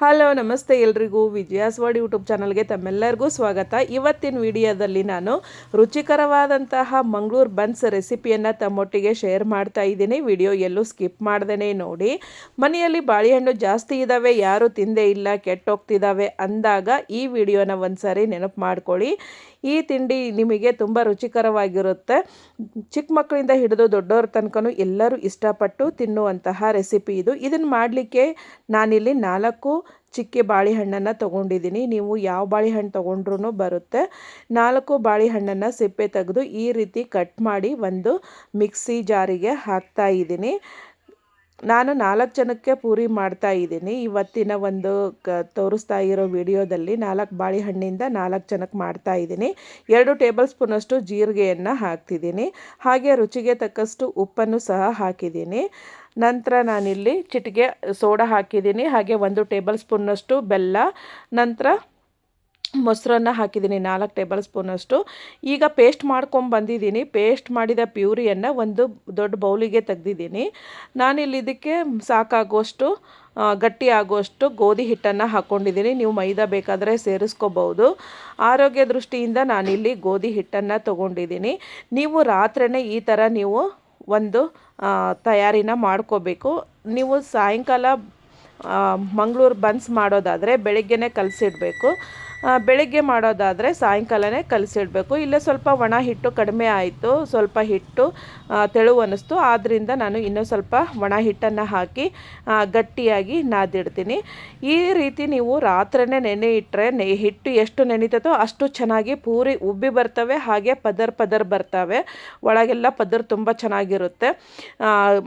Hello, ನಮಸ್ತೆ ಎಲ್ರಿಗೂ. ವಿಜಯಾಸ್ವಾಡ್ YouTube ಚಾನಲ್ಗೆ ತಮ್ಮೆಲ್ಲರಿಗೂ ಸ್ವಾಗತ. ಇವತ್ತಿನ ವಿಡಿಯೋದಲ್ಲಿ ನಾನು ರುಚಿಕರವಾದಂತಹ ಮಂಗಳೂರು ಬನ್ಸ್ ರೆಸಿಪಿಯನ್ನು ತಮ್ಮೊಟ್ಟಿಗೆ ಶೇರ್ ಮಾಡ್ತಾ ಇದ್ದೀನಿ. ವಿಡಿಯೋ ಎಲ್ಲೂ ಸ್ಕಿಪ್ ಮಾಡ್ದೇ ನೋಡಿ. ಮನೆಯಲ್ಲಿ ಬಾಳೆಹಣ್ಣು ಜಾಸ್ತಿ ಇದ್ದಾವೆ ಯಾರು ತಿಂದೇ ಇಲ್ಲ ಕೆಟ್ಟೋಗ್ತಿದ್ದಾವೆ ಅಂದಾಗ ಈ ವಿಡಿಯೋನ ಒಂದ್ಸರಿ ನೆನಪು ಮಾಡ್ಕೊಳ್ಳಿ. ಈ ತಿಂಡಿ ನಿಮಗೆ ತುಂಬ ರುಚಿಕರವಾಗಿರುತ್ತೆ. ಚಿಕ್ಕ ಮಕ್ಕಳಿಂದ ಹಿಡಿದು ದೊಡ್ಡವ್ರ ತನಕನೂ ಎಲ್ಲರೂ ಇಷ್ಟಪಟ್ಟು ತಿನ್ನುವಂತಹ ರೆಸಿಪಿ ಇದು. ಇದನ್ನು ಮಾಡಲಿಕ್ಕೆ ನಾನಿಲ್ಲಿ ನಾಲ್ಕು ಚಿಕ್ಕೆ ಬಾಳೆಹಣ್ಣನ್ನು ತೊಗೊಂಡಿದ್ದೀನಿ. ನೀವು ಯಾವ ಬಾಳೆಹಣ್ಣು ತೊಗೊಂಡ್ರೂ ಬರುತ್ತೆ. ನಾಲ್ಕು ಬಾಳೆಹಣ್ಣನ್ನು ಸಿಪ್ಪೆ ತೆಗೆದು ಈ ರೀತಿ ಕಟ್ ಮಾಡಿ ಒಂದು ಮಿಕ್ಸಿ ಜಾರಿಗೆ ಹಾಕ್ತಾ ಇದ್ದೀನಿ. ನಾನು ನಾಲ್ಕು ಜನಕ್ಕೆ ಪೂರಿ ಮಾಡ್ತಾ ಇದ್ದೀನಿ. ಇವತ್ತಿನ ಒಂದು ಕ, ತೋರಿಸ್ತಾ ಇರೋ ವಿಡಿಯೋದಲ್ಲಿ ನಾಲ್ಕು ಬಾಳೆಹಣ್ಣಿಂದ ನಾಲ್ಕು ಜನಕ್ಕೆ ಮಾಡ್ತಾ ಇದ್ದೀನಿ. ಎರಡು ಟೇಬಲ್ ಸ್ಪೂನಷ್ಟು ಜೀರಿಗೆಯನ್ನು ಹಾಕ್ತಿದ್ದೀನಿ. ಹಾಗೆ ರುಚಿಗೆ ತಕ್ಕಷ್ಟು ಉಪ್ಪನ್ನು ಸಹ ಹಾಕಿದ್ದೀನಿ. ನಂತರ ನಾನಿಲ್ಲಿ ಚಿಟಿಗೆ ಸೋಡಾ ಹಾಕಿದ್ದೀನಿ. ಹಾಗೆ ಒಂದು ಟೇಬಲ್ ಸ್ಪೂನಷ್ಟು ಬೆಲ್ಲ. ನಂತರ ಮೊಸರನ್ನ ಹಾಕಿದ್ದೀನಿ, ನಾಲ್ಕು ಟೇಬಲ್ ಸ್ಪೂನಷ್ಟು ಈಗ ಪೇಸ್ಟ್ ಮಾಡ್ಕೊಂಡು ಬಂದಿದ್ದೀನಿ. ಪೇಸ್ಟ್ ಮಾಡಿದ ಪ್ಯೂರಿಯನ್ನು ಒಂದು ದೊಡ್ಡ ಬೌಲಿಗೆ ತೆಗ್ದಿದ್ದೀನಿ. ನಾನಿಲ್ಲಿ ಇದಕ್ಕೆ ಸಾಕಾಗುವಷ್ಟು ಗಟ್ಟಿ ಆಗುವಷ್ಟು ಗೋಧಿ ಹಿಟ್ಟನ್ನು ಹಾಕ್ಕೊಂಡಿದ್ದೀನಿ ನೀವು ಮೈದಾ ಬೇಕಾದರೆ ಸೇರಿಸ್ಕೋಬೋದು ಆರೋಗ್ಯ ದೃಷ್ಟಿಯಿಂದ ನಾನಿಲ್ಲಿ ಗೋಧಿ ಹಿಟ್ಟನ್ನು ತೊಗೊಂಡಿದ್ದೀನಿ. ನೀವು ರಾತ್ರಿಯೇ ಈ ಥರ ನೀವು ಒಂದು ತಯಾರಿನ ಮಾಡ್ಕೋಬೇಕು. ನೀವು ಸಾಯಂಕಾಲ ಮಂಗಳೂರು ಬನ್ಸ್ ಮಾಡೋದಾದರೆ ಬೆಳಗ್ಗೆನೇ ಕಲಸಿಡಬೇಕು. ಬೆಳಗ್ಗೆ ಮಾಡೋದಾದರೆ ಸಾಯಂಕಾಲನೇ ಕಲಸಿಡಬೇಕು. ಇಲ್ಲೇ ಸ್ವಲ್ಪ ಒಣ ಹಿಟ್ಟು ಕಡಿಮೆ ಆಯಿತು, ಸ್ವಲ್ಪ ಹಿಟ್ಟು ತೆಳು ಅನ್ನಿಸ್ತು ಆದ್ದರಿಂದ ನಾನು ಇನ್ನೂ ಸ್ವಲ್ಪ ಒಣ ಹಿಟ್ಟನ್ನು ಹಾಕಿ ಗಟ್ಟಿಯಾಗಿ ನಾದಿಡ್ತೀನಿ. ಈ ರೀತಿ ನೀವು ರಾತ್ರಿನೇ ನೆನೆ ಇಟ್ಟರೆ ಹಿಟ್ಟು ಎಷ್ಟು ನೆನೀತದೋ ಅಷ್ಟು ಚೆನ್ನಾಗಿ ಪೂರಿ ಉಬ್ಬಿ ಬರ್ತವೆ, ಹಾಗೆ ಪದರ್ ಪದರ್ ಬರ್ತವೆ. ಒಳಗೆಲ್ಲ ಪದರ್ ತುಂಬ ಚೆನ್ನಾಗಿರುತ್ತೆ.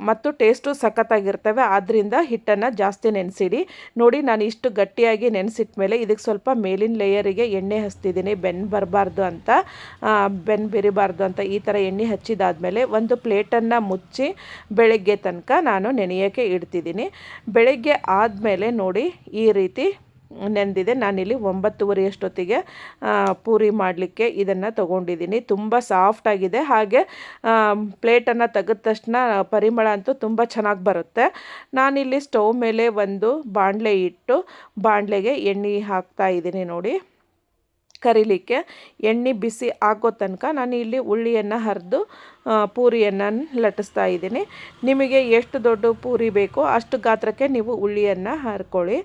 ಮತ್ತು ಟೇಸ್ಟು ಸಖತ್ತಾಗಿರ್ತವೆ. ಆದ್ದರಿಂದ ಹಿಟ್ಟನ್ನು ಜಾಸ್ತಿ ನೆನೆಸಿಡಿ. ನೋಡಿ, ನಾನು ಇಷ್ಟು ಗಟ್ಟಿಯಾಗಿ ನೆನೆಸಿಟ್ಟ ಮೇಲೆ ಇದಕ್ಕೆ ಸ್ವಲ್ಪ ಮೇಲಿನ ಲೇಯರಿಗೆ ಎಣ್ಣೆ ಹಚ್ತಿದ್ದೀನಿ. ಬೆನ್ನು ಬರಬಾರ್ದು ಅಂತ ಬೆನ್ನು ಬಿರಿಬಾರ್ದು ಅಂತ ಈ ಥರ ಎಣ್ಣೆ ಹಚ್ಚಿದಾದಮೇಲೆ ಒಂದು ಪ್ಲೇಟನ್ನು ಮುಚ್ಚಿ ಬೆಳಗ್ಗೆ ತನಕ ನಾನು ನೆನೆಯೋಕ್ಕೆ ಇಡ್ತಿದ್ದೀನಿ. ಬೆಳಗ್ಗೆ ಆದಮೇಲೆ ನೋಡಿ ಈ ರೀತಿ ನೆಂದಿದೆ ನಾನಿಲ್ಲಿ ಒಂಬತ್ತುವರೆ ಅಷ್ಟೊತ್ತಿಗೆ ಪೂರಿ ಮಾಡಲಿಕ್ಕೆ ಇದನ್ನು ತೊಗೊಂಡಿದ್ದೀನಿ. ತುಂಬ ಸಾಫ್ಟಾಗಿದೆ ಹಾಗೆ ಪ್ಲೇಟನ್ನು ತೆಗೆದ ತಕ್ಷಣ ಪರಿಮಳ ಅಂತೂ ತುಂಬ ಚೆನ್ನಾಗಿ ಬರುತ್ತೆ. ನಾನಿಲ್ಲಿ ಸ್ಟವ್ ಮೇಲೆ ಒಂದು ಬಾಣಲೆ ಇಟ್ಟು, ಬಾಣಲೆಗೆ ಎಣ್ಣೆ ಹಾಕ್ತಾ ಇದ್ದೀನಿ ನೋಡಿ. ಕರಿಲಿಕ್ಕೆ ಎಣ್ಣೆ ಬಿಸಿ ಆಗೋ ತನಕ ನಾನು ಇಲ್ಲಿ ಉಳ್ಳಿಯನ್ನು ಹರಿದು ಪೂರಿಯನ್ನು ಲಟ್ಟಿಸ್ತಾ ಇದ್ದೀನಿ. ನಿಮಗೆ ಎಷ್ಟು ದೊಡ್ಡ ಪೂರಿ ಬೇಕೋ ಅಷ್ಟು ಗಾತ್ರಕ್ಕೆ ನೀವು ಉಳ್ಳಿಯನ್ನು ಹರ್ಕೊಳ್ಳಿ.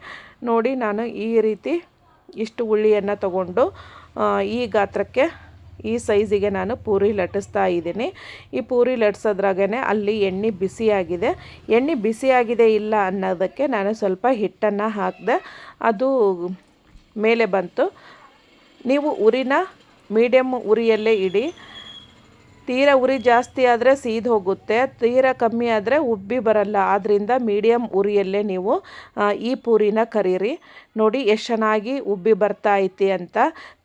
ನೋಡಿ ನಾನು ಈ ರೀತಿ ಇಷ್ಟು ಉಳ್ಳಿಯನ್ನು ತಗೊಂಡು ಈ ಗಾತ್ರಕ್ಕೆ ಈ ಸೈಜಿಗೆ ನಾನು ಪೂರಿ ಲಟ್ಟಿಸ್ತಾ ಇದ್ದೀನಿ. ಈ ಪೂರಿ ಲಟ್ಸೋದ್ರಾಗೇ ಅಲ್ಲಿ ಎಣ್ಣೆ ಬಿಸಿಯಾಗಿದೆ. ಎಣ್ಣೆ ಬಿಸಿಯಾಗಿದೆ ಇಲ್ಲ ಅನ್ನೋದಕ್ಕೆ ನಾನು ಸ್ವಲ್ಪ ಹಿಟ್ಟನ್ನು ಹಾಕಿದೆ, ಅದು ಮೇಲೆ ಬಂತು. ನೀವು ಉರಿನ ಮೀಡಿಯಮ್ ಉರಿಯಲ್ಲೇ ಇಡಿ. ತೀರ ಉರಿ ಜಾಸ್ತಿ ಆದರೆ ಸೀದು ಹೋಗುತ್ತೆ, ತೀರ ಕಮ್ಮಿ ಆದರೆ ಉಬ್ಬಿ ಬರಲ್ಲ. ಆದ್ದರಿಂದ ಮೀಡಿಯಮ್ ಉರಿಯಲ್ಲೇ ನೀವು ಈ ಪೂರಿನ ಕರೀರಿ. ನೋಡಿ, ಎಷ್ಟು ಚೆನ್ನಾಗಿ ಉಬ್ಬಿ ಬರ್ತಾ ಐತಿ ಅಂತ.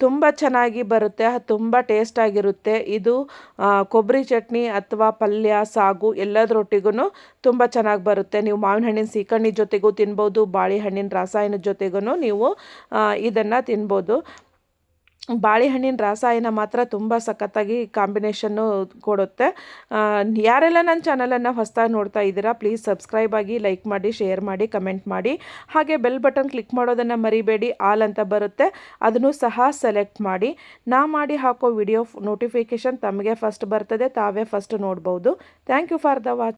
ತುಂಬ ಚೆನ್ನಾಗಿ ಬರುತ್ತೆ, ತುಂಬ ಟೇಸ್ಟಾಗಿರುತ್ತೆ ಇದು ಕೊಬ್ಬರಿ ಚಟ್ನಿ ಅಥವಾ ಪಲ್ಯ, ಸಾಗು ಎಲ್ಲದರೊಟ್ಟಿಗೂ ತುಂಬ ಚೆನ್ನಾಗಿ ಬರುತ್ತೆ. ನೀವು ಮಾವಿನ ಹಣ್ಣಿನ ಸೀಕಣ್ಣಿ ಜೊತೆಗೂ ತಿನ್ಬೋದು, ಬಾಳೆಹಣ್ಣಿನ ರಾಸಾಯನದ ಜೊತೆಗೂ ನೀವು ಇದನ್ನು ತಿನ್ಬೋದು. ಬಾಳೆಹಣ್ಣಿನ ರಾಸಾಯನ ಮಾತ್ರ ತುಂಬ ಸಖತ್ತಾಗಿ ಕಾಂಬಿನೇಷನ್ನು ಕೊಡುತ್ತೆ. ಯಾರೆಲ್ಲ ನನ್ನ ಚಾನಲನ್ನು ಹೊಸದಾಗಿ ನೋಡ್ತಾ ಇದ್ದೀರಾ, ಪ್ಲೀಸ್ ಸಬ್ಸ್ಕ್ರೈಬ್ ಆಗಿ ಲೈಕ್ ಮಾಡಿ, ಶೇರ್ ಮಾಡಿ, ಕಮೆಂಟ್ ಮಾಡಿ. ಹಾಗೆ ಬೆಲ್ ಬಟನ್ ಕ್ಲಿಕ್ ಮಾಡೋದನ್ನು ಮರಿಬೇಡಿ, ಆಲ್ ಅಂತ ಬರುತ್ತೆ. ಅದನ್ನು ಸಹ ಸೆಲೆಕ್ಟ್ ಮಾಡಿ. ನಾ ಮಾಡಿ ಹಾಕೋ ವಿಡಿಯೋ ನೋಟಿಫಿಕೇಷನ್ ತಮಗೆ ಫಸ್ಟ್ ಬರ್ತದೆ, ತಾವೇ ಫಸ್ಟ್ ನೋಡ್ಬೋದು. Thank you for the watch.